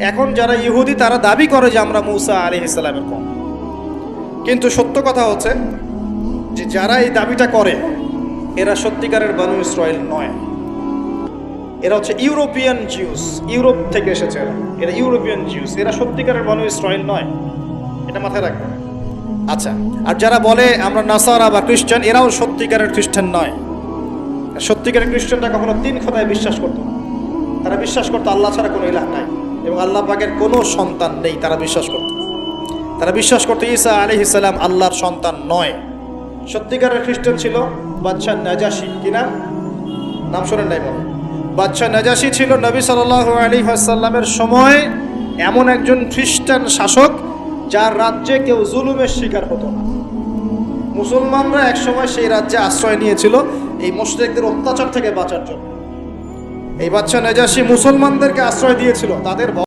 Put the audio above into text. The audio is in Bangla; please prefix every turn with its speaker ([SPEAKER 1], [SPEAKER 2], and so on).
[SPEAKER 1] এখন যারা ইহুদি, তারা দাবি করে যে আমরা মুসা আলী ইসলামের কম। কিন্তু সত্য কথা হচ্ছে যে যারা এই দাবিটা করে, এরা সত্যিকারের বানু ইসরায়েল নয়। এরা হচ্ছে ইউরোপিয়ান জিউস, ইউরোপ থেকে এসেছে এরা। এরা ইউরোপিয়ান জিউস, এরা সত্যিকারের বানু ইসরায়েল নয়। এটা মাথায় রাখবেন। আচ্ছা আর যারা বলে আমরা নাসারা বা খ্রিস্টান, এরাও সত্যিকারের খ্রিস্টান নয়। সত্যিকারের খ্রিস্টানরা কখনো তিন খোদায় বিশ্বাস করতো তারা বিশ্বাস করতো, আল্লাহ ছাড়া কোনো ইলাহ নাই। এবং আল্লাহ পাকের কোনো সন্তান নেই, তারা বিশ্বাস করত। তারা বিশ্বাস করতো ঈসা আলি ইসালাম আল্লাহর সন্তান নয়। সত্যিকারের খ্রিস্টান ছিল, বাদশাহ নাজাসি, কি নাম? নাম শোনেন নাই মনে বাদশাহ নাজাসি ছিল নবী সাল্লাহ আলী আসাল্লামের সময় এমন একজন খ্রিস্টান শাসক, যার রাজ্যে কেউ জুলুমের শিকার হতো না। মুসলমানরা একসময় সেই রাজ্যে আশ্রয় নিয়েছিল, এই মুশরিকদের অত্যাচার থেকে বাঁচার জন্য। এই বাচ্চা নেজাসি মুসলমানদেরকে আশ্রয় দিয়েছিল তাদের